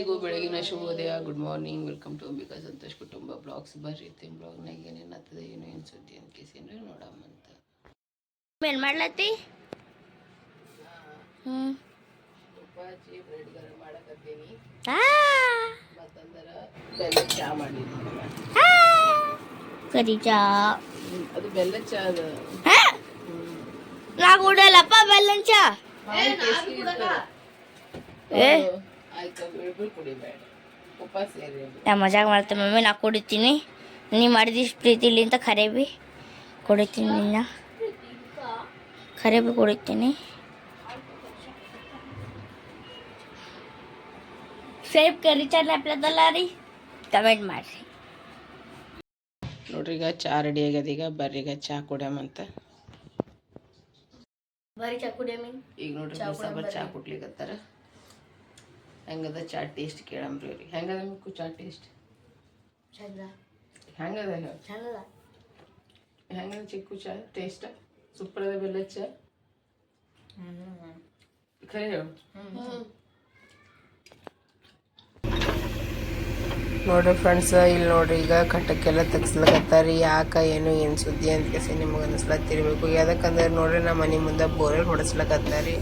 ಎಲ್ಲರಿಗೂ ಬೆಳಗಿನ ಶುಭೋದಯ. Good morning welcome to Ambika Santosh ಕುಟುಂಬ ಬ್ಲಾಗ್ಸ್ ಬರ್ರಿ ತಿನ್ ಬ್ಲಾಗ್ನಾಗ ಏನೇನು ಆಗ್ತದೆ ಏನು ಏನು ಸುದ್ದಿ ಅಂತ ನೋಡಮ್ಮ ನೋಡಮ್ಮಂತ ಏನು ಮಾಡ್ಲತ್ತಿ? ತುಪ್ಪಾಚಿ ಬ್ರೆಡ್ ಗರಂ ಮಾಡಕತ್ತೀನಿ. ಆ, ಬೆಲ್ಲ ಚಾ ಮಾಡಿದ್ದೀನಿ. ಕರಿ ಚಾ. ಅದು ಬೆಲ್ಲ ಚಾ ಅದು? ನಾ ಕೂಡಲ್ಲಪ್ಪ ಬೆಲ್ಲನ್ ಚಾ. ಏ. ನಾ ಮಜಾಕ್ ಮಾಡ್ತೀನಿ ಮಮ್ಮಿ ನಾ ಕುಡಿತೀನಿ. ನೀ ಮಾಡಿದಿಷ್ಟು ಪ್ರೀತಿಲಿ ಅಂತ ಖರೆ ಬಿ ಕುಡಿತೀನಿ ನಿನ್ನ. ಖರೆ ಬಿ ಕುಡಿತೀನಿ ಸೇಫ್ ಕರಿ ಚಾ ನೆಪ್ಲದಲ್ಲ ರೀ. ಕಮೆಂಟ್ ಮಾಡಿರಿ. ನೋಡ್ರಿ ಈಗ ಚಾ ರೆಡಿ ಆಗ್ಯದ ಈಗ. ಬರ್ರಿ ಈಗ ಚಾ ಕುಡಿಯಮಂತ ಬರೀ ಚಾ ಕುಡಿಯಮಿ. ಈಗ ನೋಡ್ರಿ ಚಾ ಕುಟ್ಲಿಕತ್ತಾರ ಹೆಂಗದ ಚಾ ಟೇಸ್ಟ್ ಕೇಳಂಬ್ರಿ ಅವ್ರಿಗೆ ಹೆಂಗದ ಮಿಕ್ಕು ಚಾ ಟೇಸ್ಟ್ ಚಂದ ಹೆಂಗದ ಹೇಳು ಚಂದದ ಹೆಂಗದ ಚಿಕ್ಕು ಚಾ ಟೇಸ್ಟ್ ಸೂಪರ್ ಅದ ಬೆಲ್ಲ ಚಾ ಖರೆ ಹೇಳು ನೋಡ್ರಿ ಫ್ರೆಂಡ್ಸ್ ಇಲ್ಲಿ ನೋಡ್ರಿ ಈಗ ಕಟ್ಟಕ್ಕೆಲ್ಲ ತೆಗ್ಸ್ಲಕತ್ತಾರಿ. ಯಾಕ, ಏನು ಏನು ಸುದ್ದಿ ಅಂತ ಕೇಸಿ ನಿಮ್ಗೆ ಅನಿಸ್ಲತ್ತಿರ್ಬೇಕು. ಯಾಕಂದ್ರೆ ನೋಡ್ರಿ ನಮ್ಮ ಮನೆ ಮುಂದೆ ಬೋರ್ವೆಲ್ ಹೊಡೆಸ್ಲಕತ್ತಾರಿ.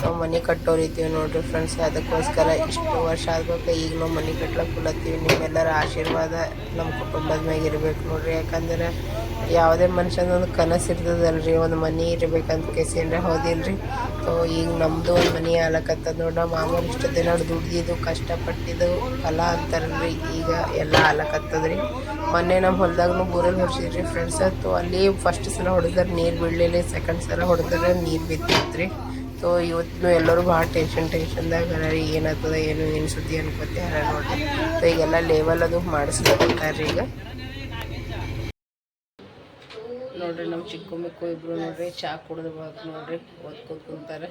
ನಾವು ಮನೆ ಕಟ್ಟೋರಿದ್ದೀವಿ ನೋಡ್ರಿ ಫ್ರೆಂಡ್ಸ್ ಅದಕ್ಕೋಸ್ಕರ ಇಷ್ಟು ವರ್ಷ ಆಗ್ಬೇಕು ಈಗ ನಾವು ಮನೆ ಕಟ್ಲಕ್ಕೆ ಕುಲತ್ತೀವಿ. ನಿಮ್ಮೆಲ್ಲರ ಆಶೀರ್ವಾದ ನಮ್ಮ ಕುಟುಂಬದ ಮ್ಯಾಗ ಇರ್ಬೇಕು ನೋಡ್ರಿ. ಯಾಕಂದ್ರೆ ಯಾವುದೇ ಮನುಷ್ಯನೊಂದು ಕನಸು ಇರ್ತದಲ್ರಿ, ಒಂದು ಮನೆ ಇರ್ಬೇಕಂತ ಕೇಸಿಂದ್ರೆ ಹೌದಿಲ್ರಿ. ಸೊ ಈಗ ನಮ್ಮದು ಒಂದು ಮನೆ ಆಲಕತ್ತದ ನೋಡ ಮಾಮೂಲಿ ಇಷ್ಟು ದಿನ ದುಡ್ದಿದ್ದು, ಕಷ್ಟಪಟ್ಟಿದ್ದು ಫಲ ಅಂತಾರಲ್ರಿ, ಈಗ ಎಲ್ಲ ಆಲಕತ್ತದ್ರಿ ಮೊನ್ನೆ ನಮ್ಮ ಹೊಲದಾಗೂ ಬೋರಲ್ ಹೊಡ್ಸಿದ್ರಿ ಫ್ರೆಂಡ್ಸ್ ಆಯ್ತು ಅಲ್ಲಿ ಫಸ್ಟ್ ಸಲ ಹೊಡೆದ್ರೆ ನೀರು ಬೀಳಲಿಲ್ಲ ಸೆಕೆಂಡ್ ಸಲ ಹೊಡೆದ್ರೆ ನೀರು ಬಿದ್ದಿತ್ರಿ. ಸೊ ಇವತ್ತು ಎಲ್ಲರೂ ಭಾಳ ಟೆನ್ಷನ್ ಟೆನ್ಷನ್ದಾಗ ರೀ ಏನಾಗ್ತದೆ, ಏನು ಏನು ಸುದ್ದಿ ಅನ್ಕೋತಿ ಹರ ನೋಡ್ರಿ. ಸೊ ಈಗೆಲ್ಲ ಲೇವಲ್ ಅದು ಮಾಡಿಸ್ಲಕತ್ತಾರ್ರಿ ಈಗ. ನೋಡ್ರಿ ನಮ್ಮ ಚಿಕ್ಕ ಮಿಕ್ಕು ಇಬ್ಬರು ನೋಡ್ರಿ ಚಾ ಕುಡಿದು ಬಾಕ್ ನೋಡ್ರಿ ಓದ್ಕೋತ ಕುಂತಾರೆ.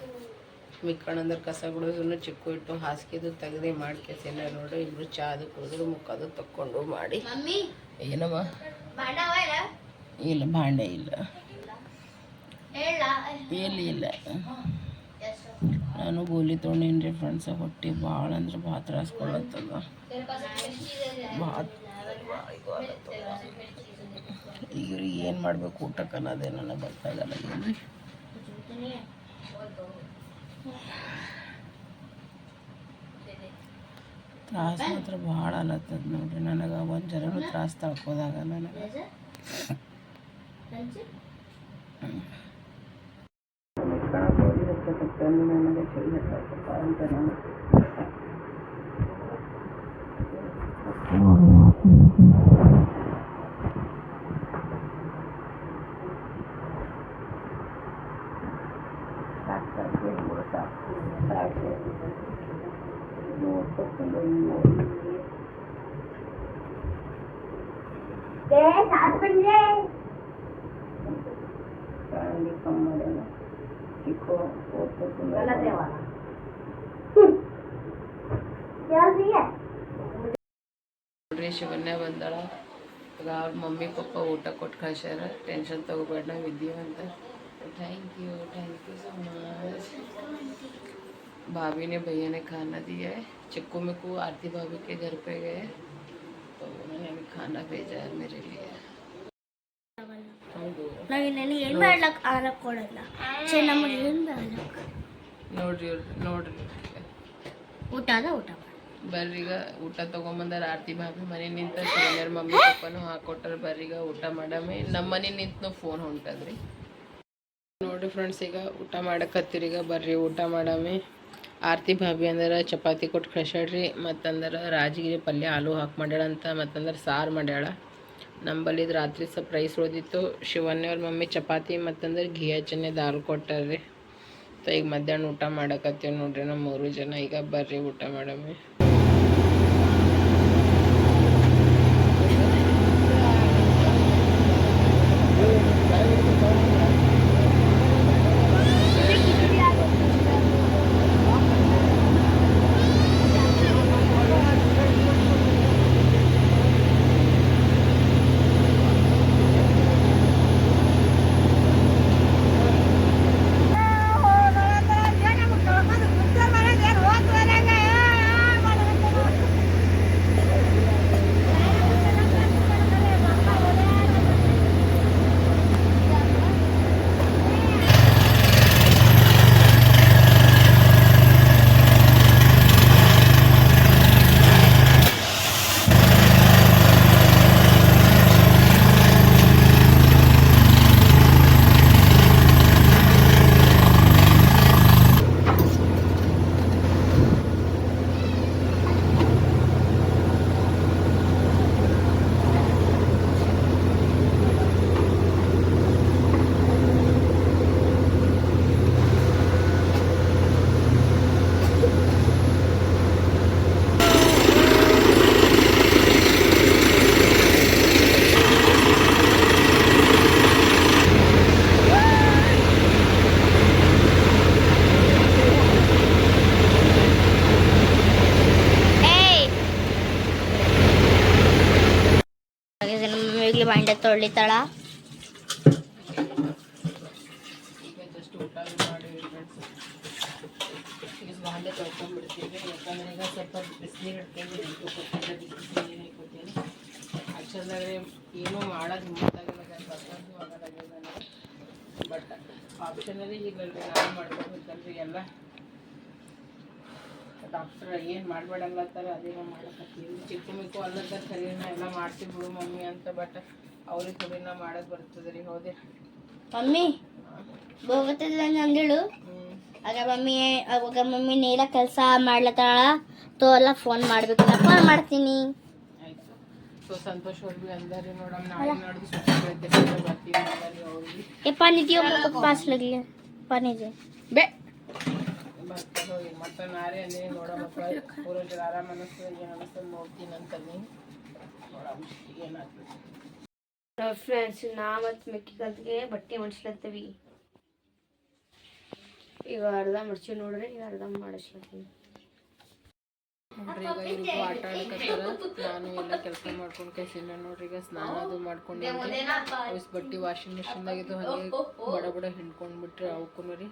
ಮಿಕ್ಕಣ್ಣಂದ್ರೆ ಕಸ ಕುಡಿದ್ರು ಚಿಕ್ಕ ಇಟ್ಟು ಹಾಸಿಗೆದು ತೆಗ್ದು ಮಾಡಿ ಕೆಸಿನ ನೋಡ್ರಿ ಇಬ್ರು ಚಾ ಅದು ಕುಡಿದ್ರು ಮುಖದು ತಕ್ಕೊಂಡು ಮಾಡಿ. ಏನಮ್ಮ ಇಲ್ಲ? ಭಾಂಡೆ ಇಲ್ಲ. ಎಲ್ಲಿ ಇಲ್ಲ? ನಾನು ಗೋಲಿ ತೊಗೊಂಡೇನ್ರಿ ಫ್ರೆಂಡ್ಸ್ ಹೊಟ್ಟೆ ಭಾಳ ಅಂದ್ರೆ ಭಾಳ ತ್ರಾಸ್ಕೊಳತ್ತದ ಭಾಳ ಈಗ ಏನು ಮಾಡ್ಬೇಕು ಊಟಕ್ಕೆ ಅನ್ನೋದೇ ನನಗೆ ಗೊತ್ತಾಗಲ್ಲ ಏನ್ರಿ ತ್ರಾಸ ಮಾತ್ರ ಭಾಳ ಅನ್ನತ್ತದ ನೋಡ್ರಿ. ನನಗೆ ಒಂದು ಜನನು ತ್ರಾಸ ತಳ್ಕೋದಾಗ ನನಗೆ. ನನಗೆ ಅಂತ ನಾನು ಚಿಕ್ಕ ಓದ್ಕೊಂಡು ನೋಡ್ರಿ ಶಿವನ್ಯ ಬಂದಾಳ ಈಗ ಅವ್ರ ಮಮ್ಮಿ ಪಪ್ಪ ಊಟ ಕೊಟ್ಟು ಕಳ್ಸ್ಯಾರ ಟೆನ್ಷನ್ ತಗೋಬೇಡ ನಾವು ಇದ್ದೀವಿ ಅಂತ thank you thank you so much भाभी ने भैया ने खाना दिया है चिक्कू मिक्कू आरती भाभी के घर पे गए तो उन्होंने अभी खाना भेजा है मेरे लिए ಹೌದು. ನಾವು ಇನ್ನೇನು ಏನು ಮಾಡ್ಲಕ್ ಆರಕ್ ಕೊಡಲ್ಲ ನಮಗೆ ಏನು ಮಾಡ್ಲಕ್? ನೋಡ್ರಿ ಇವ್ರ್- ನೋಡ್ರಿ ಊಟ ಅದ ಊಟ ಮಾಡು. ಬರ್ರೀಗ ಊಟ ತಗೊಂಬಂದಾರ ಆರ್ತಿ ಭಾಭಿ ಮನೆ ನಿಂತ ಸಿಲಿಂಡರ್ ಮಮ್ಮಿ ಪಪ್ಪನು ಹಾಕೊಟ್ಟಾರ ಬರ್ರೀಗ ಊಟ ಮಾಡಮೆ. ನಮ್ಮ ಮನೆ ನಿಂತು ಫೋನ್ ಹೊಂಟದ್ರಿ. ನೋಡ್ರಿ ಫ್ರೆಂಡ್ಸ್ ಈಗ ಊಟ ಮಾಡಕತ್ತೀರಿ ಈಗ ಬರ್ರಿ ಊಟ ಮಾಡಮೆ. ಆರತಿ ಭಾಭಿ ಅಂದ್ರೆ ಚಪಾತಿ ಕೊಟ್ಟು ಕಳ್ಸ್ಯಾಳ್ರಿ ಮತ್ತಂದ್ರೆ ರಾಜಗಿರಿ ಪಲ್ಯ ಆಲೂ ಹಾಕಿ ಮಾಡ್ಯಾಳಂತ ಮತ್ತಂದ್ರೆ ಸಾರು ಮಾಡ್ಯಾಳ. ನಂಬಲ್ಲಿದ್ದು ರಾತ್ರಿ ಸರ್ಪ್ರೈಸ್ ರೈಸ್ ಉಳಿದಿತ್ತು. ಶಿವನ್ಯವ್ರ ಮಮ್ಮಿ ಚಪಾತಿ ಮತ್ತಂದ್ರೆ ಘೀ ಹಚ್ಚನೆ ದಾಲ್ ಕೊಟ್ಟಾರ್ರಿ. ಈಗ ಮಧ್ಯಾಹ್ನ ಊಟ ಮಾಡಕತ್ತೀವಿ ನೋಡ್ರಿ ನಮ್ಮ ಮೂರು ಜನ. ಈಗ ಬರ್ರಿ ಊಟ ಮಾಡಮೆ. ಬಾಂಡೆ ತೊಳಿತಾಳ. ಬಾಂಡೆ ತೊಳ್ಕೊಂಡ್ಬಿಡ್ತೀವಿ ಯಾಕಂದ್ರೆ ಈಗ ಸ್ವಲ್ಪ ಬಿಸಿ ನೀರು ಏನೂ ಬಟ್ ಆಪ್ಷನಲ್ಲಿ ಎಲ್ಲ ಡಾಕ್ಟ್ರ್ ಏನು ಅದೇನೋ ಮಾಡಕತ್ತೀವಿ ಚಿಕ್ಕ ಮಿಕ್ಕು ಅಲ್ಲದ ಸರಿನ ಎಲ್ಲ ಮಾಡ್ತೀವಿ ಬಿಡು ಮಮ್ಮಿ ಅಂತ ಬಟ್ ಅವ್ರಿಗೆ ಥೋಡಿ ನಾ ಮಾಡೋದು ಬರ್ತದೆ ರೀ ಮಮ್ಮಿ ಬೋಗತ್ತದ ಆಗ ಮಮ್ಮಿ ಅವಾಗ ಮಮ್ಮಿ ನೀಲ ಕೆಲಸ ಮಾಡ್ಲತ್ತಾಳ ತೋ ಎಲ್ಲ ಫೋನ್ ಮಾಡ್ಬೇಕು ಫೋನ್ ಮಾಡ್ತೀನಿ. ಆಯ್ತು. ಸೊ ಸಂತೋಷ್ ಅವ್ರಿಗೆ ಅಂದಾರಿ ನೋಡಮ್ ನಾಳೆ ನಾಡ್ದು ದಿಯೋ ಪಾಸ್ ಲಗ್ಲಿ ಬೇ. ಮತ್ತೆ ಆರಾಮ ನೋಡ್ತೀನಿ ಅಂತಂದು ನೋಡಮ್ಮ ಫ್ರೆಂಡ್ಸ್ ನಾ ಮತ್ತು ಮೆಕ್ಕಿ ಕಲ್ತಿಗೆ ಬಟ್ಟೆ ಮಡಿಸ್ಲತ್ತೀವಿ ಈಗ ಅರ್ಧ ಮಡ್ಚಿ ನೋಡ್ರಿ, ಈಗ ಅರ್ಧ ಮಾಡಿಸ್ಲತ್ತೀವಿ ಈಗ ಆಟ ಆಡಕತ್ತಾರ. ನಾನು ಎಲ್ಲ ಕೆಲಸ ಮಾಡ್ಕೊಂಡು ಕೈಸಿನ ನೋಡ್ರಿ, ಈಗ ಸ್ನಾನ ಅದು ಮಾಡ್ಕೊಂಡು ಬಟ್ಟೆ ವಾಷಿಂಗ್ ಮಿಷಿನ್ದಾಗಿದ್ದು ಹಂಗೆ ಬಡ ಬಡ ಹಿಂಡ್ಕೊಂಡ್ಬಿಟ್ರೆ ಅವಕ್ಕೂ ರೀ.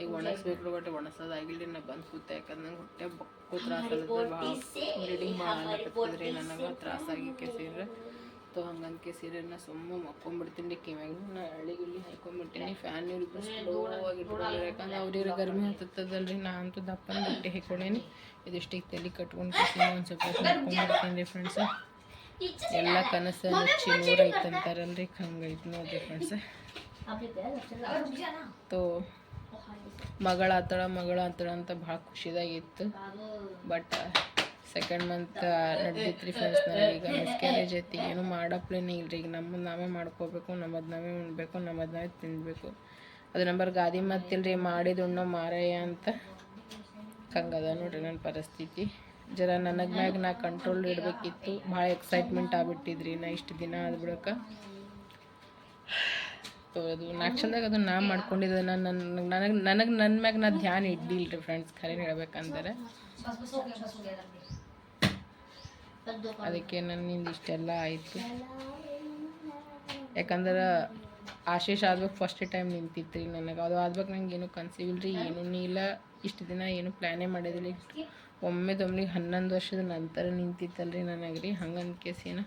ಈಗ ಒಣಗಿಸ್ಬೇಕು ಬಟ್ ಒಣಸೋದಾಗಿಲ್ಲ ನಾ ಬಂದು ಕೂತೆ. ಯಾಕಂದ್ರೆ ನಂಗೆ ಹೊಟ್ಟೆ ಬಕ್ಕು ತ್ರಾಸ ಭಾಳ ಬ್ಲೀಡಿಂಗ್ ಭಾಳ ನನಗೆ ತ್ರಾಸಾಗಿ ಕೆಸಿದ್ರೆ ತೋ ಹಂಗಂತ ಸೀರೆನ ಸುಮ್ಮ ಮಕ್ಕೊಂಡ್ಬಿಡ್ತೀನಿ ಕಿವ್ಯಾಗ ನಾ ಹಳ್ಳಿ ಗಿಳ್ಳಿ ಹಾಕೊಂಡ್ಬಿಡ್ತೀನಿ ಫ್ಯಾನ್ ಇಟ್ಕೊಂಡ್ರೆ. ಯಾಕಂದ್ರೆ ಅವ್ರಿಗೆ ಗರ್ಮಿ ಹತ್ತದಲ್ರಿ ನಾ ಅಂತೂ ದಪ್ಪನ ಬಟ್ಟೆ ಹಾಕೊಂಡೇನಿ. ಇದಿಷ್ಟಿಗೆ ತಲೆ ಕಟ್ಕೊಂಡು ಒಂದು ಸ್ವಲ್ಪ ಮಾಡ್ಕೊಂಡ್ಬಿಡ್ತೀನಿ ಫ್ರೆಂಡ್ಸ್ ಎಲ್ಲ ಕನಸು ಮುಚ್ಚಿ ನೂರ ಅಂತಾರಲ್ರಿ ಹಂಗೈತೆ ನೋಡ್ರಿ ಫ್ರೆಂಡ್ಸ್ ತೋ ಮಗಳ ಆತಳ ಮಗಳ ಆತಳ ಅಂತ ಭಾಳ ಖುಷಿದಾಗಿತ್ತು ಬಟ್ ಸೆಕೆಂಡ್ ಮಂತ್ ನಡೆದಿತ್ತು ರೀ ಫ್ರೆಂಡ್ಸ್ ನನಗೆ ಈಗ ಮಿಸ್ಕ್ಯಾರೇಜ್ ಐತಿ ಏನು ಮಾಡೋ ಪ್ಲೇನ್ ಇಲ್ರಿ, ಈಗ ನಮ್ಮದು ನಾವೇ ಮಾಡ್ಕೋಬೇಕು, ನಮ್ಮದು ನಾವೇ ಉಣ್ಬೇಕು, ನಮ್ಮದು ನಾವೇ ತಿನ್ನಬೇಕು ಅದು ನಂಬರ್ ಗಾದಿ ಮತ್ತಿಲ್ರಿ, ಮಾಡಿದ ಉಣ್ಣೋ ಮಾರಯ್ಯ ಅಂತ. ಹಂಗದ ನೋಡ್ರಿ ನನ್ನ ಪರಿಸ್ಥಿತಿ. ಜರ ನನಗೆ ಮ್ಯಾಗ ನಾ ಕಂಟ್ರೋಲ್ ಇಡಬೇಕಿತ್ತು, ಭಾಳ ಎಕ್ಸೈಟ್ಮೆಂಟ್ ಆಗಿಬಿಟ್ಟಿದ್ರಿ ನಾ ಇಷ್ಟು ದಿನ ಆದ್ಬಿಡಕ್ಕೆ ಅದು ನಾಲ್ಕು ಚಂದಾಗ ಅದು ನಾ ಮಾಡ್ಕೊಂಡಿದ್ದೆ ನಾನು ನನ್ನ ನನಗೆ ನನಗೆ ನನ್ನ ಮ್ಯಾಗ ನಾ ಧ್ಯಾನ ಇಡ್ಲಿಲ್ರಿ ರೀ ಫ್ರೆಂಡ್ಸ್ ಖರೆ ಹೇಳ್ಬೇಕಂದ್ರೆ. ಅದಕ್ಕೆ ನನ್ನಿಂದ ಇಷ್ಟೆಲ್ಲ ಆಯಿತು. ಯಾಕಂದ್ರೆ ಆಶೀಶ್ ಆದ್ಬೇಕು ಫಸ್ಟ್ ಟೈಮ್ ನಿಂತಿತ್ತು ನನಗೆ. ಅದು ಆದ್ಬೇಕು ನಂಗೆ ಏನು ಕನ್ಸಿವಿಲ್ ರೀ ಏನೂ ಇಲ್ಲ. ಇಷ್ಟು ದಿನ ಏನು ಪ್ಲ್ಯಾನೇ ಮಾಡಿದಿಲ್ಲ. ಒಮ್ಮೆ ದೊಮ್ಮಿಗೆ ಹನ್ನೊಂದು ವರ್ಷದ ನಂತರ ನಿಂತಿತ್ತಲ್ರಿ ನನಗೆ ರೀ. ಹಂಗೆ ಏನು?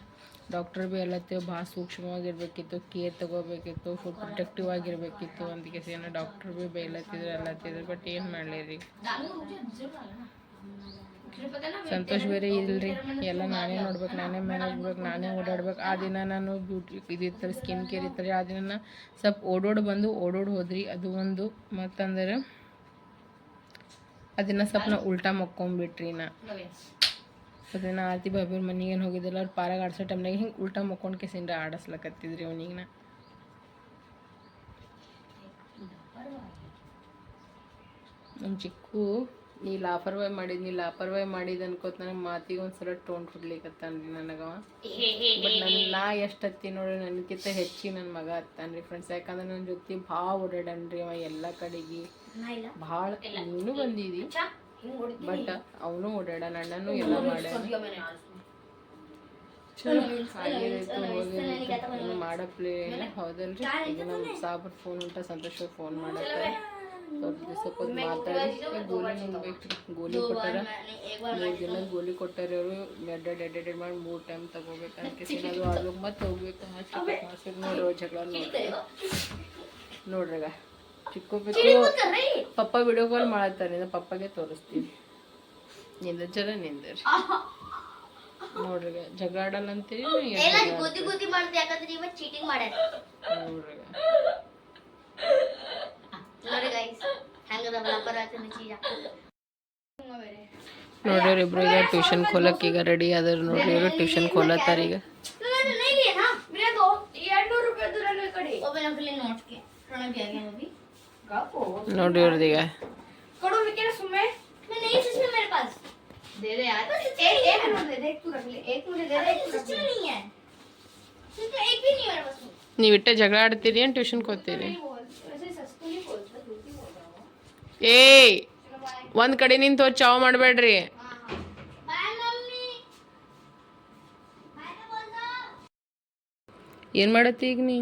ಡಾಕ್ಟರ್ ಭೀ ಎಲ್ಲತ್ತೇವೆ ಭಾಳ ಸೂಕ್ಷ್ಮವಾಗಿರ್ಬೇಕಿತ್ತು ಕೇರ್ ತಗೋಬೇಕಿತ್ತು ಫುಲ್ ಪ್ರೊಟೆಕ್ಟಿವ್ ಆಗಿರ್ಬೇಕಿತ್ತು ಅಂತ ಏನು? ಡಾಕ್ಟರ್ ಭೀ ಬೈಲತ್ತಿದ್ರು ಎಲ್ಲತ್ತಿದ್ರು ಬಟ್ ಏನು ಮಾಡಲಿ ರೀ ಸಂತೋಷ್ ಬೇರೆ ಇಲ್ರಿ. ಎಲ್ಲ ನಾನೇ ನೋಡ್ಬೇಕು, ನಾನೇ ಮಾಡ್ಬೇಕು ನಾನೇ ಓಡಾಡ್ಬೇಕು. ಆ ದಿನ ನಾನು ಬ್ಯೂಟಿ ಇದಿರ್ತಾರೆ ಸ್ಕಿನ್ ಕೇರ್ ಇರ್ತಾರೆ ಆ ದಿನ ಸ್ವಲ್ಪ ಓಡೋಡ್ ಬಂದು ಓಡೋಡ್ ಹೋದ್ರಿ. ಅದು ಒಂದು ಮತ್ತಂದ್ರೆ ಅದನ್ನ ಸ್ವಲ್ಪ ನಾ ಉಲ್ಟಾ ಮಕ್ಕೊಂಬಿಟ್ರಿ ನಾ. ಅದನ್ನ ಆರ್ತಿ ಮನೆಗೆ ಏನು ಹೋಗಿದ್ದಿಲ್ಲ, ಅವ್ರು ಪಾರಾಗ ಆಡಿಸೋ ಟೈಮ್ನಾಗ ಹಿಂಗೆ ಉಲ್ಟಾ ಮಕ್ಕೊಂಡು ಕೆಸಿಂದ ಆಡಿಸ್ಲಕತ್ತಿದ್ರಿ ಅವನಿಗೆ ನಾ. ನಮ್ಮ ಚಿಕ್ಕು ನೀ ಲಾಪರ್ವಾಯ್ ಮಾಡಿದ್ ನೀ ಲಾಪರ್ವಾಯ್ ಮಾಡಿದ್ ಅನ್ಕೋತ ನನಗೆ ಮಾತಿಗೆ ಒಂದ್ಸಲ ಟೋನ್ ಕೊಡ್ಲಿಕ್ಕತ್ತಾನ್ರಿ ನನಗವ. ಬಟ್ ನನ್ನ ನಾ ಎಷ್ಟು ಹತ್ತಿ ನೋಡ್ರಿ ನನಗಿಂತ ಹೆಚ್ಚಿ ನನ್ನ ಮಗ ಹತ್ತಾನ್ರಿ ಫ್ರೆಂಡ್ಸ್ ಯಾಕಂದ್ರೆ ನನ್ನ ಜೊತೆ ಭಾಳ ಓಡಾಡನ್ರಿ ಅವ ಎಲ್ಲ ಕಡೆಗೆ. ಭಾಳ ನೀನು ಬಂದಿದಿ ಬಟ್ ಅವನು ಓಡಾಡ ಅಣ್ಣನೂ ಎಲ್ಲ ಮಾಡ್ಯಾನ. ಚಲೋ ಆಗಿದಾಯ್ತು ಹೋಗಿದಾಯ್ತು ಏನು ಮಾಡೋ ಪ್ಲೇ ಹೌದಲ್ರಿ? ಈಗ ನಮ್ಮ ಸಾಬ್ರ ಫೋನ್ ಉಂಟ, ಸಂತೋಷ ಫೋನ್ ಮಾಡತ್ತಾರೆ. ಸ್ವಲ್ಪ ಒಂದು ಮಾತಾಡಿ ಗೋಲಿ ನುಂಗ್ಬೇಕ್ರಿ ಗೋಲಿ ಕೊಟ್ಟಾರ ಮೂರು ದಿನ ಗೋಲಿ ಕೊಟ್ಟಾರ ಅವರು ಎಡ್ಡೆಡ್ ಎಡ್ಡೆಡ್ ಮಾಡಿ ಮೂರು ಟೈಮ್ ತಗೋಬೇಕಂತ ಅದು ಆಗ್ಬೇಕು ಮತ್ತೆ ಹೋಗ್ಬೇಕು ಮತ್ತೆ ನೋಡ್ರಿ ಜಗಳ ನೋಡ್ರಿ ನೋಡ್ರಗ ಚಿಕ್ಕ ಬೇಕು ಪಪ್ಪ ವಿಡಿಯೋ ಕಾಲ್ ಮಾಡತ್ತಾರೆ ಪಪ್ಪಗೆ ತೋರಿಸ್ತೀನಿ ನಿಂದ ಜರ ನಿಂದರಿ ನೋಡ್ರಿಗ ಜಗಳ ಆಡಲ್ಲ ಅಂತೇಳಿ ಬುದ್ಧಿ ನೋಡ್ರಿ ಇಬ್ರು ಈಗ ಟ್ಯೂಷನ್ ಖೋಲಕ್ ಈಗ ರೆಡಿ ಅದ್ರ ನೋಡ್ರಿ ಇವರು ಟ್ಯೂಷನ್ ಖೋಲತ್ತಾರ ಈಗ ओपन अप ले नोट के प्रणव भी आ गया अभी ನೋಡ್ರಿ ಇವ್ರದ್ದು ಈಗ कड़ो में क्या सुमे मैं नहीं सच में मेरे पास दे दे यार एक एक मिनट दे दे एक तू रख ले एक मुझे दे दे एक सच में नहीं है सच में एक भी नहीं है मेरे पास ನೀವು ಇಟ್ಟೆ ಜಗಳ ಆಡ್ತೀರಿ ಏನು ಟ್ಯೂಷನ್ ಹೋಗ್ತೀರಿ ಏಯ್ ಒಂದ್ ಕಡೆ ನಿಂತು ಚಾವ್ ಮಾಡಬೇಡ್ರಿ. ಏನ್ ಮಾಡತ್ತಿ ಈಗ ನೀ?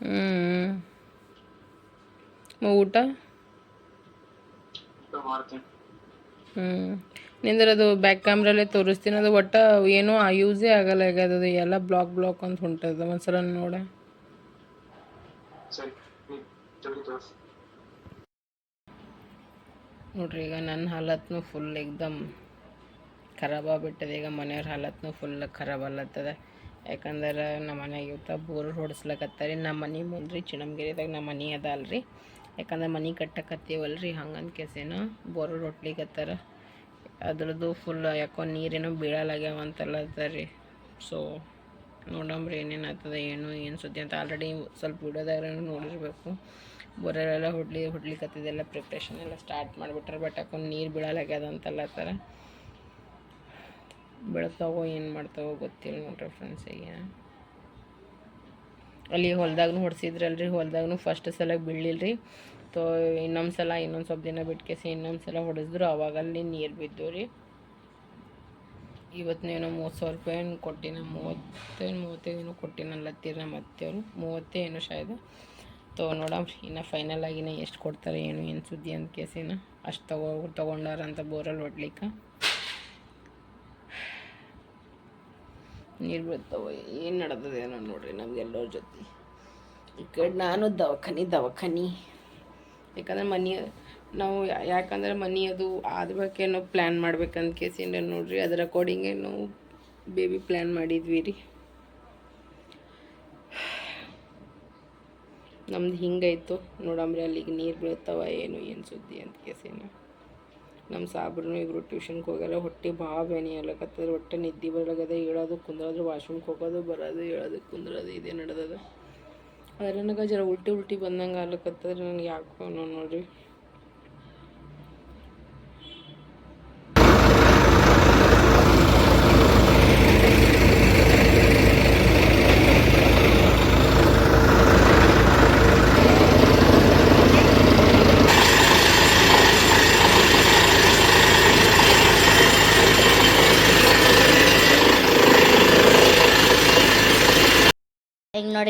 ಹ್ಮ್ ಊಟ? ಹ್ಮ್. ನಿಂದ್ರದು ಬ್ಯಾಕ್ ಕ್ಯಾಮ್ರಲ್ಲೇ ತೋರಿಸ್ತೀನಿ ಅದು ಒಟ್ಟ ಏನೂ ಯೂಸೇ ಆಗಲ್ಲ ಈಗ ಅದು ಎಲ್ಲ ಬ್ಲಾಕ್ ಬ್ಲಾಕ್ ಅಂತ ಹೊಂಟದ ಒಂದ್ಸಲ ನೋಡ. ನೋಡ್ರಿ, ಈಗ ನನ್ನ ಹಾಲತ್ನು ಫುಲ್ ಎಕ್ದಮ್ ಖರಾಬ್ ಆಗ್ಬಿಟ್ಟದೆ. ಈಗ ಮನೆಯವ್ರ ಹಾಲತ್ನು ಫುಲ್ ಖರಾಬ್ ಅಲ್ಲತ್ತದ ಯಾಕಂದ್ರೆ ನಮ್ಮ ಮನೆಗೆ ಇವತ್ತ ಬೋರ್ ಹೊಡ್ಸ್ಲಕತ್ತಾರಿ. ನಮ್ಮ ಮನೆ ಮುಂದ್ರಿ ಚಿಣಮಗಿರಿದಾಗ ನಮ್ಮ ಮನೆ ಅದ ಅಲ್ರಿ. ಯಾಕಂದ್ರೆ ಮನೆ ಕಟ್ಟಕತ್ತೀವಲ್ರಿ ಹಂಗಂತ ಕೆಸೇನ ಬೋರ್ ಹೊಟ್ಲಿಕತ್ತಾರ ಅದ್ರದ್ದು ಫುಲ್ ಯಾಕೋ ನೀರೇನೋ ಬೀಳಲಾಗ್ಯಾವ ಅಂತಲ್ಲತ್ತಾರಿ ಸೊ ನೋಡಮ್ರಿ ಏನೇನು ಆಗ್ತದ ಏನು ಏನು ಸುದ್ದಿ ಅಂತ ಆಲ್ರೆಡಿ ಸ್ವಲ್ಪ ವಿಡಿಯೋದಾಗ ನೋಡಿರ್ಬೇಕು. ಬೋರೆಲ್ಲ ಹೊಡ್ಲಿ ಹೊಡ್ಲಿಕತ್ತಿದೆಲ್ಲ ಪ್ರಿಪ್ರೇಷನ್ ಎಲ್ಲ ಸ್ಟಾರ್ಟ್ ಮಾಡಿಬಿಟ್ರೆ ಬಟ್ ಹಾಕೊಂಡು ನೀರು ಬೀಳಲಾಗ್ಯದ ಥರ. ಬೆಳತಾವೋ ಏನು ಮಾಡ್ತಾವೋ ಗೊತ್ತಿಲ್ಲ ನೋಡ್ರಿ ಫ್ರೆಂಡ್ಸ್ ಈಗ ಅಲ್ಲಿ ಹೊಲ್ದಾಗೂ ಹೊಡ್ಸಿದ್ರಲ್ರಿ ಹೊಲ್ದಾಗೂ ಫಸ್ಟ್ ಸಲ ಬೀಳಿಲ್ರಿ ತೋ ಇನ್ನೊಂದು ಸಲ ಇನ್ನೊಂದು ಸ್ವಲ್ಪ ದಿನ ಬಿಟ್ಕೇಸಿ ಇನ್ನೊಂದು ಸಲ ಹೊಡೆಸಿದ್ರು, ಅವಾಗಲ್ಲಿ ನೀರು ಬಿದ್ದು ರೀ ಇವತ್ತೇನೋ ಮೂವತ್ತು ಸಾವಿರ ರೂಪಾಯಿ ಏನು ಕೊಟ್ಟಿನ? ಮೂವತ್ತೇನು ಮೂವತ್ತೈದು ಕೊಟ್ಟಿನಲ್ಲ ತೀರ ಅತ್ತೆಯವರು ಮೂವತ್ತೇ ಏನೋ ಶಾಯ್ದು? ತೊಗೊ ನೋಡಮ್, ಇನ್ನು ಫೈನಲ್ ಆಗಿನ ಎಷ್ಟು ಕೊಡ್ತಾರೆ, ಏನು ಏನು ಸುದ್ದಿ ಅಂತ ಕೇಸಿನ? ಅಷ್ಟು ತಗೋ ತೊಗೊಂಡಾರ ಅಂತ ಬೋರಲ್ಲಿ ಹೊಡ್ಲಿಕ್ಕೆ. ನೀರು ಬೀಳ್ತಾವ ಏನು ನಡೆದದೇನೋ ನೋಡ್ರಿ ನಮ್ಗೆಲ್ಲರ ಜೊತೆ. ಈ ಕಡೆ ನಾನು ದವಾಖಾನಿ ದವಾಖಾನಿ. ಯಾಕಂದ್ರೆ ಮನೆ ನಾವು ಯಾಕಂದ್ರೆ ಮನಿ ಅದು ನಾವು ಪ್ಲ್ಯಾನ್ ಮಾಡ್ಬೇಕಂತ ಕೇಸಿಂದ ನೋಡ್ರಿ, ಅದರ ಅಕಾರ್ಡಿಂಗೇ ನಾವು ಬೇಬಿ ಪ್ಲ್ಯಾನ್ ಮಾಡಿದ್ವಿ ರೀ. ನಮ್ದು ಹಿಂಗಾಯ್ತು. ನೋಡಮ್ರಿ ಅಲ್ಲಿಗೆ ನೀರು ಬೀಳ್ತಾವ, ಏನು ಏನು ಸುದ್ದಿ ಅಂತ ಕೇಸಿನ ನಮ್ಮ ಸಾಬ್ರು ಇಬ್ಬರು ಟ್ಯೂಷನ್ಗೆ ಹೋಗಲ್ಲ ಹೊಟ್ಟೆ ಭಾಳ ಬೇನಿ ಅಲ್ಲಕತ್ತದ್ರೆ ಹೊಟ್ಟೆ ನಿದ್ದೆ ಬರಲಾಗದ ಹೇಳೋದು ಕುಂದ್ರೋದು ವಾಶ್ರೂಮ್ಗೆ ಹೋಗೋದು, ಬರೋದು, ಹೇಳೋದು, ಕುಂದ್ರೋದು, ಇದೇ ನಡೆದದ. ಅದ್ರ ನನಗೆ ಜರ ಉಲ್ಟಿ ಉಲ್ಟಿ ಬಂದಂಗೆ ಅಲ್ಲಕತ್ತದ್ರೆ ನನಗೆ ಯಾಕೋ ನೋಡ್ರಿ.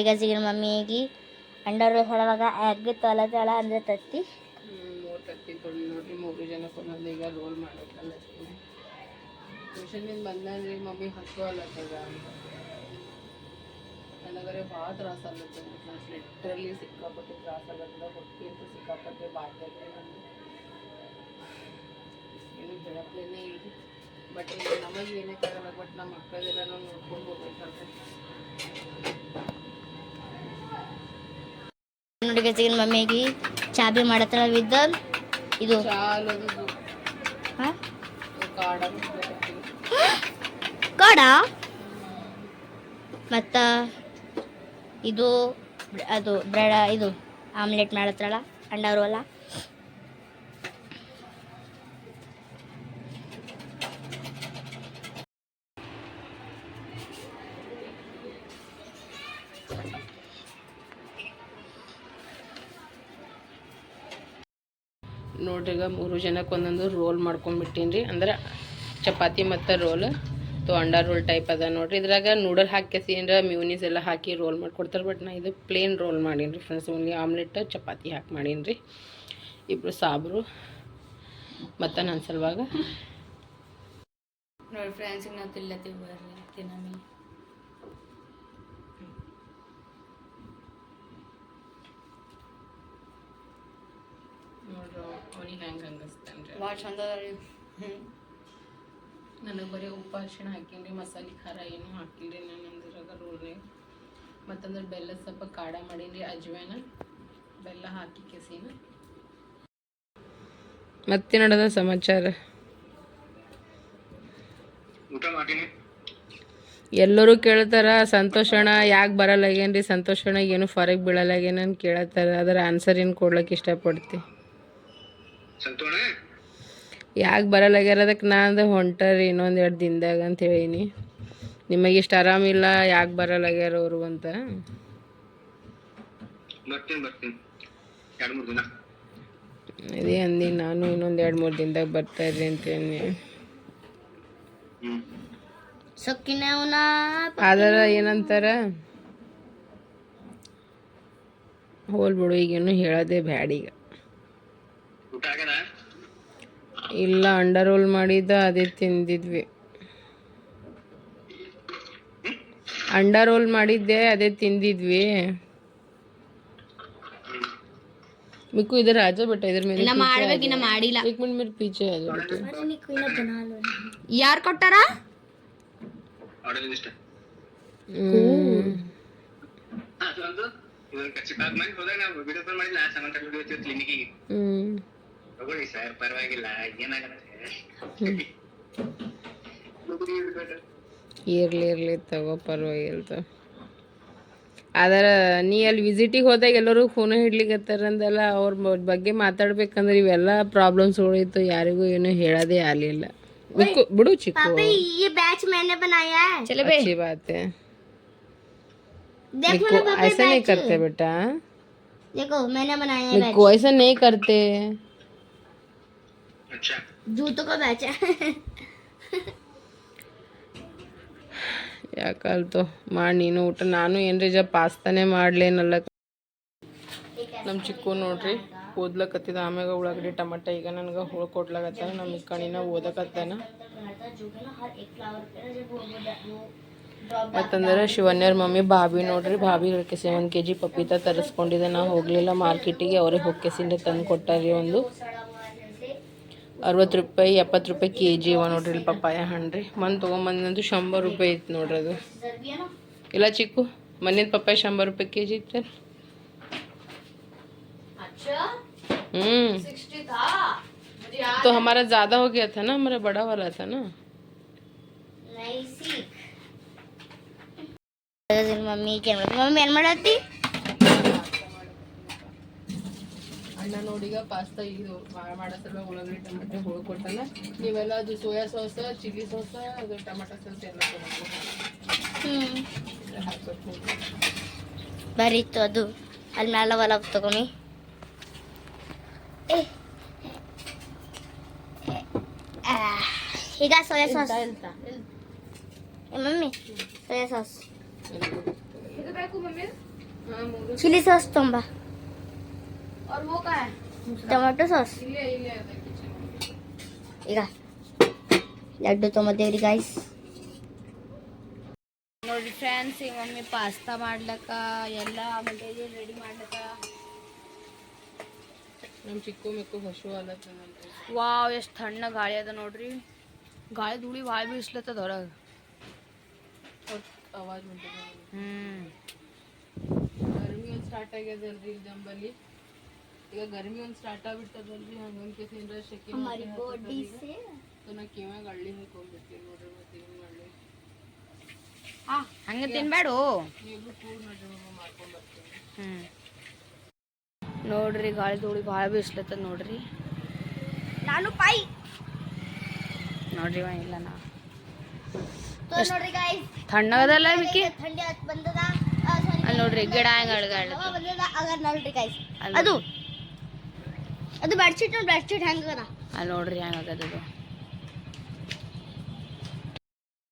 ಈಗ ಸಿಗಿನ ಮಮ್ಮಿಗೆ ಅಂಡರ್ ಹೊಳವಾಗ ಎಗ್ ತಲ ತೊಳ ಅಂದ್ರೆ ತತ್ತಿ. ಮೂರು ತತ್ತಿ ತೊಗೊಂಡು ನೋಡ್ರಿ, ಮೂರು ಜನ ಕೊಡೋದು ಈಗ ರೋಲ್ ಮಾಡೋಕ್ಕಲ್ಲ ಟ್ಯೂಷನ್ನಿಂದ ಬಂದ್ರಿ ಮಮ್ಮಿ ಹತ್ತು ಅಲ್ಲತ್ತದ ಅಂತ ನನಗರೆ ಭಾಳ ತ್ರಾಸ ಆಗ್ಲತ್ತದ ಲಿಟ್ರಲಿ ಸಿಕ್ಕಾಪಟ್ಟೆ ತ್ರಾಸ ಆಗ್ಲತ್ತದ ಹೊಟ್ಟೆ ಅಂತೂ ಸಿಕ್ಕಾಪಟ್ಟೆ ಬಾಧ್ಯತೆ ನನಗೆ. ಏನು ಹೇಳಪ್ಲೇನೇ ಇಲ್ಲ. ಬಟ್ ನಮಗೆ ಏನಕ್ಕಾಗಲ್ಲ ಬಟ್ ನಮ್ಮ ಮಕ್ಕಳಿಗೆಲ್ಲ ನೋಡ್ಕೊಂಡು ಹೋಗ್ಬೇಕಾದ್ರೆ. ನೋಡಿ ಗಜಿಗೆ ಮಮ್ಮಿಗೆ ಚಾಬಿ ಮಾಡತ್ತಲ್ಲ ವಿದ್ದ ಇದು. ಕಾಡ? ಮತ್ತ ಇದು ಅದು ಬ್ರೆಡ ಇದು ಆಮ್ಲೆಟ್ ಮಾಡತ್ತಲ್ಲ ಅಂಡವರು ಅಲ್ಲ. ನೋಡ್ರಿ ಈಗ ಮೂರು ಜನಕ್ಕೆ ಒಂದೊಂದು ರೋಲ್ ಮಾಡ್ಕೊಂಡ್ಬಿಟ್ಟೀನಿ ರೀ ಅಂದ್ರೆ ಚಪಾತಿ ಮತ್ತು ರೋಲ್ ತೊ ಅಂಡಾ ರೋಲ್ ಟೈಪ್ ಅದ ನೋಡ್ರಿ. ಇದ್ರಾಗ ನೂಡಲ್ ಹಾಕಿ ಏನರ ಮ್ಯೂನೀಸ್ ಎಲ್ಲ ಹಾಕಿ ರೋಲ್ ಮಾಡ್ಕೊಡ್ತಾರೆ. ಬಟ್ ನಾ ಇದು ಪ್ಲೇನ್ ರೋಲ್ ಮಾಡೀನಿ ರೀ ಫ್ರೆಂಡ್ಸ್ ಓನ್ಲಿ ಆಮ್ಲೆಟ್ ಚಪಾತಿ ಹಾಕಿ ಮಾಡೀನಿ ರೀ ಇಬ್ಬರು ಸಾಬ್ರು ಮತ್ತು ನನ್ನ ಸಲುವಾಗ. ನೋಡಿ ಫ್ರೆಂಡ್ಸಿಗೆ ನಾವು ತಿಲ್ಲತ್ತೀವಿ ಬರ್ರಿ, ತಿನ್ನಮಿ. ಅವ್ನಿಗೆ ಹೆಂಗೆ ಭಾಳ ಚಂದ ಅದ ನನಗೆ ಬರೀ ಉಪ್ಪು ಅರಿಶಿಣ ಹಾಕೀನಿ ಮಸಾಲೆ ಖಾರ ಏನೂ ಹಾಕಿಲ್ರಿ ನಾನು ಅಂದಿರಾಗ ರೋಲ್ನಾಗ ಮತ್ತಂದ್ರೆ ಬೆಲ್ಲ ಸ್ವಲ್ಪ ಕಾಡ ಮಾಡೀನಿ ಅಜ್ವೇನ ಬೆಲ್ಲ ಹಾಕಿ ಕೆಸಿನ. ಮತ್ತೆ ನಡೆದ ಸಮಾಚಾರ? ಊಟ ಮಾಡೀನಿ. ಎಲ್ಲರೂ ಕೇಳ್ತಾರ ಸಂತೋಷಣ ಯಾಕೆ ಬರಲ್ಲಾಗೇನ್ರಿ ಸಂತೋಷಣ ಏನು ಫರಕ್ ಬೀಳಲ್ಲ ಅಂತ ಕೇಳತ್ತಾರ ಅದರ ಆನ್ಸರ್ ಏನು ಕೊಡ್ಲಿಕ್ಕೆ ಇಷ್ಟಪಡ್ತಿ? ಯಾಕೆ ಬರಲ್ಲಾಗ್ಯಾರ ಅದಕ್ಕೆ ನಾ ಅಂದೆ ಹೊಂಟಾರಿ ಇನ್ನೊಂದು ಎರಡು ದಿನದಾಗ ಅಂತ ಹೇಳೀನಿ. ನಿಮಗೆ ಇಷ್ಟು ಆರಾಮಿಲ್ಲ ಯಾಕೆ ಬರಲ್ಲಾಗ್ಯಾರ ಅವರು ಅಂತ? ಬರ್ತೀನಿ ಬರ್ತೀನಿ. ಎರಡು ಮೂರು ದಿನ. ಇದೇ ಅಂದಿ ನಾನು ಇನ್ನೊಂದು ಎರಡು ಮೂರು ದಿನದಾಗ ಬರ್ತಾ ಇರ್ರಿ ಅಂತ ಹೇಳಿ. ಅದರ ಏನಂತಾರ? ಹೋಲ್ ಬಿಡು ಈಗೇನು ಹೇಳೋದೇ ಬ್ಯಾಡ ಈಗ. ಇಲ್ಲ ಅಂಡರ್ ರೋಲ್ ಮಾಡಿದ್ದ ಅದೇ ತಿಂದಿದ್ವಿ. ಅಂಡರ್ ರೋಲ್ ಮಾಡಿದ್ದೆ ಅದೇ ತಿಂದಿದ್ವಿ. మీకు ఇద్దరు ರಾಜ బట్ట ಇದ್ರ ಮೇಲೆ నా మాడవేకి నా మాడిలా ನಾವು ವಿಡಿಯೋ ಕಾಲ್ ಮಾಡಿಲ್ಲ ಸಮಂತ ವಿಡಿಯೋ ಕ್ಲಿನಿಕ್ಕಿಗೆ ತಗೊಳ್ಳಿ ಸರ್ ಪರವಾಗಿಲ್ಲ ಏನಾಗತ್ತೆ ಇರ್ಲಿ ಇರ್ಲಿ ತಗೋ ಪರವಾಗಿಲ್ಲ ತಗೋ ಅದರ ನೀ ಅಲ್ಲಿ ವಿಸಿಟಿಗೆ ಹೋದಾಗ ಎಲ್ಲರೂ ಫೋನ್ ಹಿಡ್ಲಿಕತ್ತಾರಂದಲ್ಲ ಅವ್ರ ಬ- ಬಗ್ಗೆ ಮಾತಾಡ್ಬೇಕಂದ್ರೆ ಇವೆಲ್ಲ ಪ್ರಾಬ್ಲಮ್ಸ್ ಉಳಿತು ಯಾರಿಗೂ ಏನು ಹೇಳೋದೇ ಆಗಲಿಲ್ಲ ಬಿಕ್ಕು ಬಿಡು ಚಿಕ್ಕು ये बैच मैंने बनाया है चले अच्छी बात है मिक्कू ऐसा नहीं करते बेटा देखो मैंने बनाया है मिक्कू ऐसा नहीं करते જૂતો બેચા ಯಾಕಲ್ತು ಮಾಡಿ ನೀನು ಊಟ. ನಾನು ಏನ್ರಿ ಜ ಪಾಸ್ತಾನೆ ಮಾಡ್ಲೇನಲ್ಲ. ನಮ್ಮ ಚಿಕ್ಕು ನೋಡ್ರಿ ಓದ್ಲಕತ್ತಿದ. ಆಮ್ಯಾಗ ಉಳ್ಳಾಗಡ್ಡಿ ಟಮಟ ಈಗ ನನಗೆ ಹೋಳ್ಕೊಡ್ಲಾಗತ್ತ ನಮ್ಮ ಕಣಿನ ಓದಕತ್ತಾನ. ಮತ್ತಂದ್ರೆ ಶಿವನ್ಯರ ಮಮ್ಮಿ ಬಾಬಿ ನೋಡ್ರಿ. ಭಾಭಿ ಕೆಸಿ ಒಂದು ಕೆ ಜಿ ಪಪೀತ ತರಿಸ್ಕೊಂಡಿದ್ದೆ. ನಾ ಹೋಗಲಿಲ್ಲ. ಮಾರ್ಕೆಟಿಗೆ ಅವರೇ ಹೊಕ್ಕೆಸಿಂದ ತಂದು ಕೊಟ್ಟಾರಿ ಒಂದು. ಅರವತ್ತು ರೂಪಾಯಿ ಎಪ್ಪತ್ತು ರೂಪಾಯಿ ಕೆ ಜಿ ಇವ ನೋಡ್ರಿ ಇಲ್ಲಿ ಪಪ್ಪಾಯ ಹಣ್ಣು ರೀ ಮಂದು ತೊಗೊಂಬಂದಂತೂ ಶಂಬರ್ ರೂಪಾಯಿ ಐತೆ ನೋಡ್ರಿ ಅದು ಇಲ್ಲ ಚಿಕ್ಕು ಮನೇದು ಪಪ್ಪಾಯ ಶಂಬರ್ ರೂಪಾಯಿ ಕೆ ಜಿ ಇತ್ತು हम्म तो हमारा ज्यादा हो गया था ना हमारा बड़ा वाला था ना ಮಮ್ಮಿ ಮಮ್ಮಿ ಏನ್ ಮಾಡತ್ತಿ ಅಣ್ಣ ನೋಡೀಗ ಪಾಸ್ತಾ ಇದು ಮಾಡೋ ಸಲ ಉಳ್ಳಾಗಡ್ಡಿ ಟೊಮೆಟೊ ಹುಳು ಕೊಟ್ಟಲ್ಲ. ನೀವೆಲ್ಲ ಅದು ಸೋಯಾ ಸಾಸ್ ಚಿಲ್ಲಿ ಸಾಸ್ ಅದು ಟೊಮೆಟೊ ಸಾಸ್ ಎಲ್ಲ ಹ್ಮ್. ಹಾಕ್ಬೇಕು ಬರೀ ಇತ್ತು ಅದು ಅಲ್ಲಿ ಮ್ಯಾಲ ಹೊಲ ತಗೊಮ್ಮಿ ಈಗ soya sauce. Mummy soya sauce. Chilli sauce ತೊಂಬ. Tomato sauce ಇಲ್ಲೇ ಇಲ್ಲೇ ಅದ ಕಿಚನ್ ಈಗ ಲಡ್ಡು ತೊಗೊಂಬತ್ತೇವ್ರಿ ಗಾಯ್ಸ್ ನೋಡ್ರಿ ಫ್ರೆಂಡ್ಸ್ ಈಗ ಮಮ್ಮಿ ಪಾಸ್ತಾ ಮಾಡ್ಲಕ್ಕ ಎಲ್ಲ ಮಟೀರಿಯಲ್ ರೆಡಿ ಮಾಡ್ಲಕ್ಕ. ನಮ್ಮ ಚಿಕ್ಕು ಮಿಕ್ಕು ಹಸು ಅಲ್ಲತ್ತ ನೋಡ್ರಿ ವಾವ್ ಎಷ್ಟು ತಣ್ಣ ಗಾಳಿ ಅದ ನೋಡ್ರಿ. ಗಾಳಿ ಧೂಳಿ ಭಾಳ ಬೀಸ್ಲತ್ತದ ಹೊರಗೆ. ಅವಾಜ್ ಹೊಂಟಿದೆ ಹ್ಮ್. ಗರ್ಮಿ ಒಂದು ಸ್ಟಾರ್ಟ್ ಆಗ್ಯದಲ್ರಿ ಇಲ್ಲಿ ನಮ್ಮಲ್ಲಿ ಈಗ ಗರ್ಮಿ ಒಂದು ಸ್ಟಾರ್ಟ್ ಆಗ್ಬಿಟ್ಟದಲ್ರಿ ಹಂಗಂತ ಕೇಸಿಂದ ಶೆಕೆ ಸೊ ನಾ ಕಿವ್ಯಾಗ ಹಳ್ಳಿ ಹಾಕೊಂಡ್ಬಿಡ್ತೀನಿ ನೋಡ್ರಿ ಮತ್ತೆ ಏನು ಮಾಡಲಿ. ಹಂಗ ತಿನ್ಬೇಡು ನೀವು ಕೂಡ ನೋಡ್ರಿ ಗಾಳಿ ಧೂಳಿ ಭಾಳ ಬಿಸ್ಲತ್ತದ ನೋಡ್ರಿ. ನಾನು ಪೈ. ನೋಡ್ರಿ ಇಲ್ಲ ನಾ. ತಣ್ಣಗದಲ್ಲ ಬಿಕ್ಕಿ ಥಂಡಿ ಆತ್ ಬಂದದ? ಅಲ್ಲಿ ನೋಡ್ರಿ ಗಿಡ ಹೆಂಗ್. ಬಂದದ ಅದ ಅದು ಅದು ಬೆಡ್ಶೀಟ್ ನೋಡಿ ಬೆಡ್ಶೀಟ್ ಹೆಂಗದ ಅಲ್ಲಿ ನೋಡ್ರಿ ಹೆಂಗಾಗದದು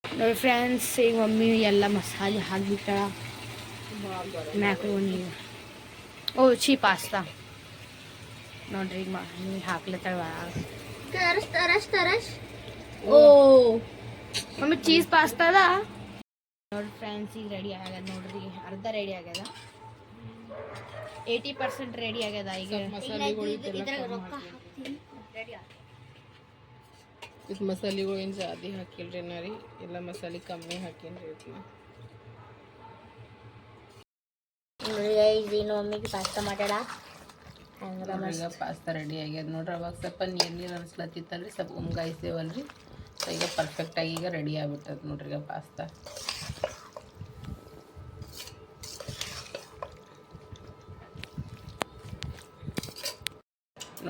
ನೋಡಿ ಫ್ರೆಂಡ್ಸ್ ಈಗ ಮಮ್ಮಿ ಎಲ್ಲ ಮಸಾಲೆ ಹಾಕ್ಬಿಟ್ಟಾಳ. ಮ್ಯಾಕ್ರೋನಿ ಓ ಚೀ ಪಾಸ್ತಾ ನೋಡ್ರಿ ಈಗ ಮಮ್ಮಿ ಹಾಕ್ಲತ್ತಾಳ. ತರಸ್ ತರಸ್ ತರಸ್ ಓ. ಮಮ್ಮಿ ಚೀಸ್ ಪಾಸ್ತಾ ಅದ? ನೋಡ್ರಿ ಫ್ರೆಂಡ್ಸ್ ಈಗ ರೆಡಿ ಆಗ್ಯದ ನೋಡ್ರಿ ಅರ್ಧ ರೆಡಿ ಆಗ್ಯದ ಏಯ್ಟಿ ಪರ್ಸೆಂಟ್ ರೆಡಿ ಆಗ್ಯದ ಈಗ ಮಸಾಲೆಗಳು ಇದ್ರಾಗ ರೊಕ್ಕ ಹಾಕ್ತೀನಿ ರೆಡಿ ಇದು ಮಸಾಲೆಗಳು ಏನು ಜಾಸ್ತಿ ಹಾಕಿಲ್ರಿ ನಾ ರೀ ಎಲ್ಲ ಮಸಾಲೆ ಕಮ್ಮಿ ಹಾಕೀನಿ ಇದನ್ನ ನೋಡ್ರಿ ಗೈಸ್ ಏನು ಮಮ್ಮಿಗೆ ಪಾಸ್ತಾ ಮಾಡ್ಯಾಳ ಹಂಗದ ಈಗ ಪಾಸ್ತಾ ರೆಡಿ ಆಗ್ಯದ ನೋಡ್ರಿ ಅವಾಗ ಸ್ವಲ್ಪ ನೀರು ನೀರು ಅನ್ಸ್ಲತ್ತಿತ್ತಲ್ರಿ ಸ್ವಲ್ಪ ಉಮ್ಗಾಯಿಸ್ತೇವಲ್ರಿ ಸೊ ಈಗ ಪರ್ಫೆಕ್ಟಾಗಿ ಈಗ ರೆಡಿ ಆಗ್ಬಿಟ್ಟದ ನೋಡ್ರಿ ಈಗ ಪಾಸ್ತಾ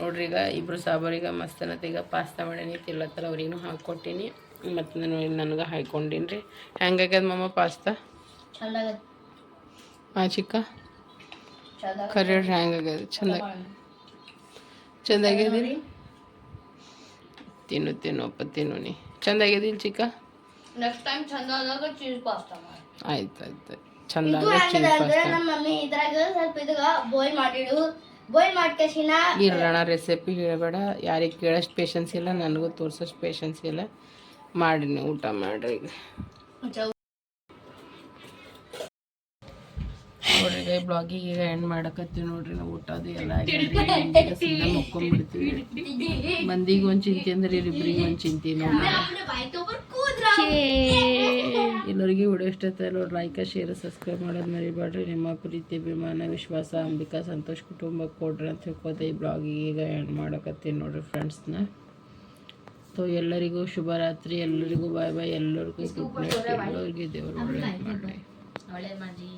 ನೋಡ್ರಿ ಈಗ ಇಬ್ರು ಸಾಬರಿಗೆ ಮಸ್ತ್ ಈಗ ಪಾಸ್ತಾ ಮಾಡೀನಿ ತಿಲ್ಲತ್ತರ ಅವ್ರಿಗೂ ಹಾಕ್ಕೊಟ್ಟೀನಿ ಮತ್ತು ನಾನು ನನಗೆ ಹಾಕ್ಕೊಂಡಿನಿ ರೀ ಹೆಂಗಾಗ್ಯದ ಮಮ್ಮ ಪಾಸ್ತಾ ಆ ಹಾಂ ಚಿಕ್ಕ ಕರಿ ಹೆಂಗಾಗ್ಯದ ಚಂದ ಚಂದ ಆಗ್ಯದಿಲ್ಲ ತಿನ್ನು ಅಪ್ಪ ತಿನ್ನು ನೀ. ಚಂದ ಆಗ್ಯದಿಲ್ಲ ಚಿಕ್ಕ? ನೆಕ್ಸ್ಟ್ ಟೈಮ್ ಚಂದ ಆದಾಗ ಚೀಸ್ ಪಾಸ್ತಾ ಮಾಡಿ. ಆಯ್ತು ಆಯ್ತು ಚಂದ ನಮ್ಮ ಮಮ್ಮಿ ಇದ್ರಾಗ ಸ್ವಲ್ಪ ಇದಾಗ ಬಾಯ್ಲ್ ಮಾಡಿಡು ಬಾಯ್ಲ್ ಮಾಡ್ಕೇಸಿನ ಇರೋಣ ರೆಸಿಪಿ ಹೇಳಬೇಡ. ಯಾರಿಗೆ ಕೇಳೋಷ್ಟು ಪೇಷನ್ಸ್ ಇಲ್ಲ ನನಗೂ ತೋರ್ಸೋಷ್ಟು ಪೇಷನ್ಸ್ ಇಲ್ಲ. ಮಾಡಿ ಊಟ ಮಾಡ್ರಿ ಈಗ ನೋಡ್ರಿ ಈಗ ಬ್ಲಾಗಿಗೆ ಈಗ ಎಂಡ್ ಮಾಡಕತ್ತೀವಿ ನೋಡ್ರಿ ನಾವು ಊಟ ಅದು ಎಲ್ಲ ಮುಕ್ಕೊಂಡ್ಬಿಡ್ತೀವಿ ಮಂದಿಗೆ ಒಂದು ಚಿಂತೆ ಅಂದ್ರೆ ಇಬ್ಬರಿಗೆ ಒಂದು ಚಿಂತೆ ನೋಡ್ರಿ. ಎಲ್ಲರಿಗೂ ವಿಡಿಯೋ ಇಷ್ಟ ಆಯ್ತು ನೋಡಿ ಲೈಕ್ ಶೇರ್ ಸಬ್ಸ್ಕ್ರೈಬ್ ಮಾಡೋದು ಮರಿಬೇಡ್ರಿ. ನಿಮ್ಮ ಪ್ರೀತಿ ಅಭಿಮಾನ ವಿಶ್ವಾಸ ಅಂಬಿಕಾ ಸಂತೋಷ್ ಕುಟುಂಬಕ್ಕೆ ಕೊಡ್ರಿ ಅಂತ ಹೇಳ್ಕೊತ ಈ ಬ್ಲಾಗಿಗೆ ಈಗ ಎಂಡ್ ಮಾಡಕತ್ತೀನಿ ನೋಡ್ರಿ ಫ್ರೆಂಡ್ಸ್ನ ಸೊ ಎಲ್ಲರಿಗೂ ಶುಭರಾತ್ರಿ ಎಲ್ಲರಿಗೂ ಬಾಯ್ ಬಾಯ್ ಎಲ್ಲರಿಗೂ ಗುಡ್ ನೈಟ್ ಎಲ್ಲರಿಗೂ ದೇವರು ಒಳ್ಳೇದು ಮಾಡಿ ಒಳ್ಳೆ ಮಾಡಿ